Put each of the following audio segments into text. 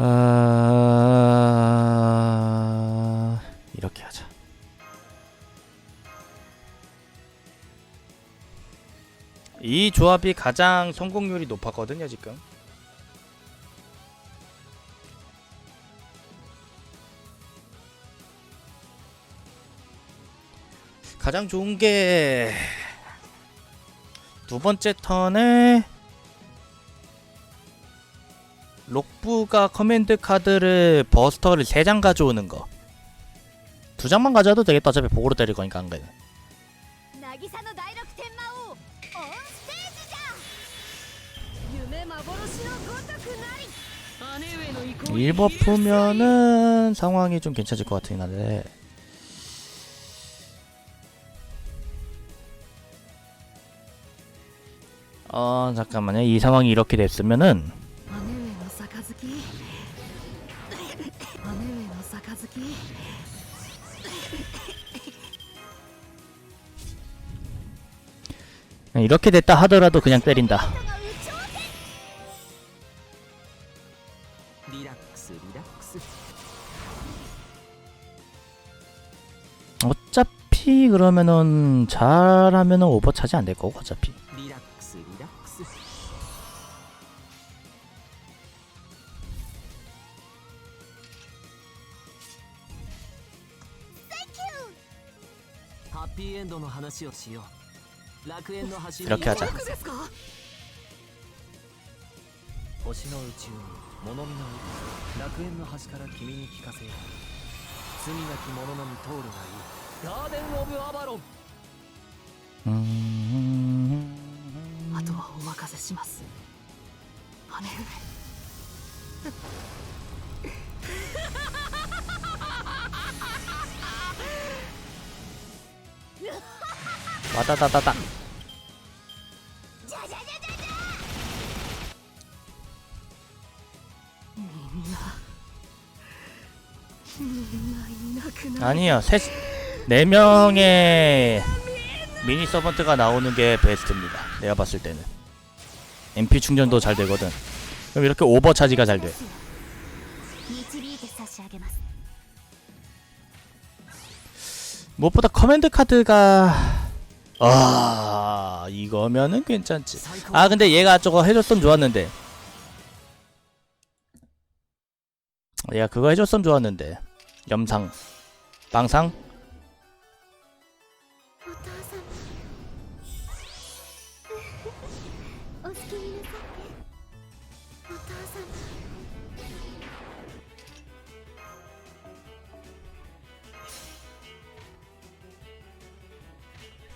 아... 이렇게 하자. 이 조합이 가장 성공률이 높았거든요, 지금. 가장 좋은 게 두 번째 턴에 록부가 커맨드 카드를 버스터를 3장 가져오는 거. 두 장만 가져와도 되겠다. 어차피 보고로 때릴 거니까 안 개는. 일버프면은 상황이 좀 괜찮을 것 같긴 한데 어 잠깐만요 이 상황이 이렇게 됐으면은 杯 이렇게 됐다 하더라도 그냥 때린다. 어차피 그러면은 잘하면은 오버차지 안 될 거고 어차피. 리락스, 리락스. ハッピーエンドの話をしよう楽園の端に 이렇게 하자 ですか星の宇宙物見の海楽園の端から君に聞かせよう罪なき者のみ通るがいいガーデン・オブ・アバロン 음... 와다다다다. 아니요 셋, 네 명의 미니 서번트가 나오는 게 베스트입니다. 내가 봤을 때는. MP 충전도 잘 되거든. 그럼 이렇게 오버차지가 잘돼. 무엇보다 커맨드 카드가 아 이거면은 괜찮지. 아 근데 얘가 저거 해줬으면 좋았는데. 얘가 그거 해줬으면 좋았는데. 염상. 빵상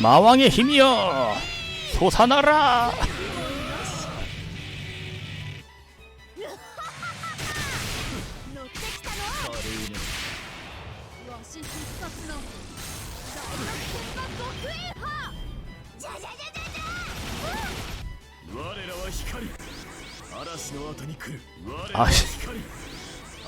마왕의 힘이여! 솟아나라! 乗っ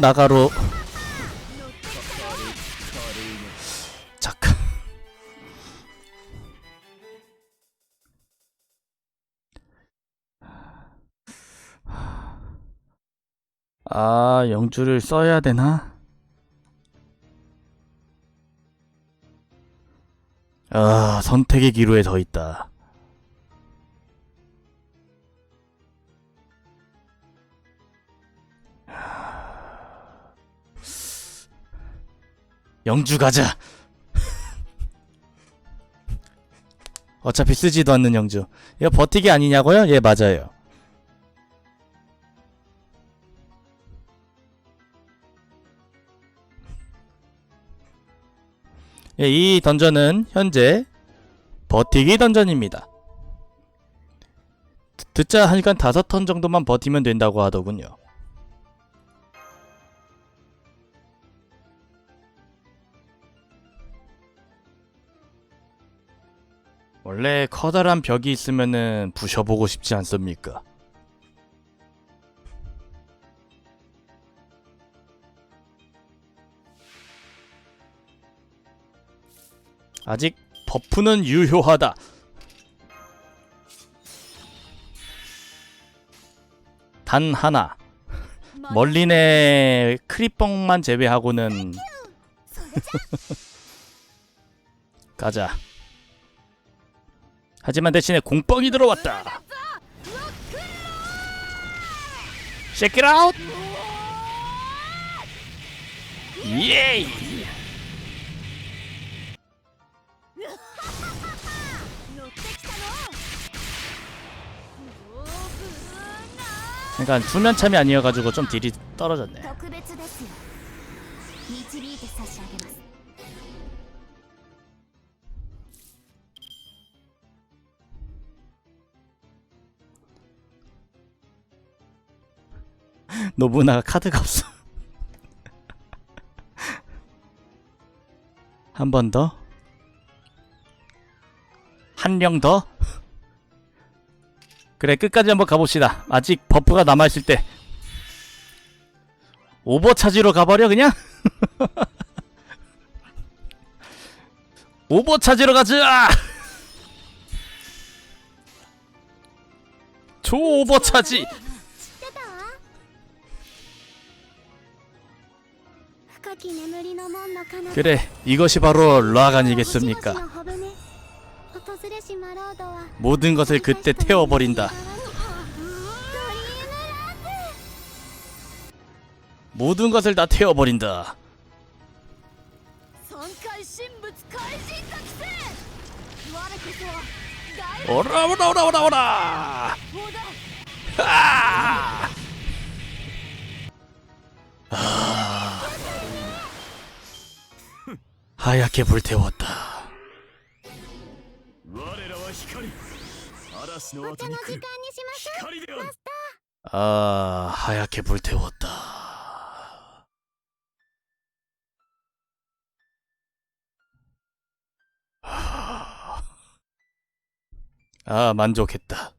나가로. 잠깐 아 영주를 써야 되나? 아 선택의 기로에 더 있다. 영주 가자. 어차피 쓰지도 않는 영주. 이거 버티기 아니냐고요? 예, 맞아요. 예, 이 던전은 현재 버티기 던전입니다. 듣- 듣자 하니까 다섯 턴 정도만 버티면 된다고 하더군요. 원래 커다란 벽이 있으면은 부셔보고 싶지 않습니까? 아직 버프는 유효하다. 단 하나. 멀린의 크리뻥만 제외하고는 가자. 하지만 대신에 공뻥이 들어왔다. Check 예이. 그러니까 두면 참이 아니어가지고 좀 딜이 떨어졌네. 노부나가 카드가 없어. 한 번 더. 한명 더. 그래 끝까지 한번 가봅시다. 아직 버프가 남아있을 때. 오버 차지로 가버려 그냥. 오버 차지로 가자. 초 오버 차지. 그 그래, 이것이 바로 락 아니겠습니까? 모든 것을 그때 태워버린다. 모든 것을 다 태워버린다. 오라 오라 오라 오라 오라! 아! 하얗게 불태웠다. 아, 하얗게 불태웠다. 아, 만족했다.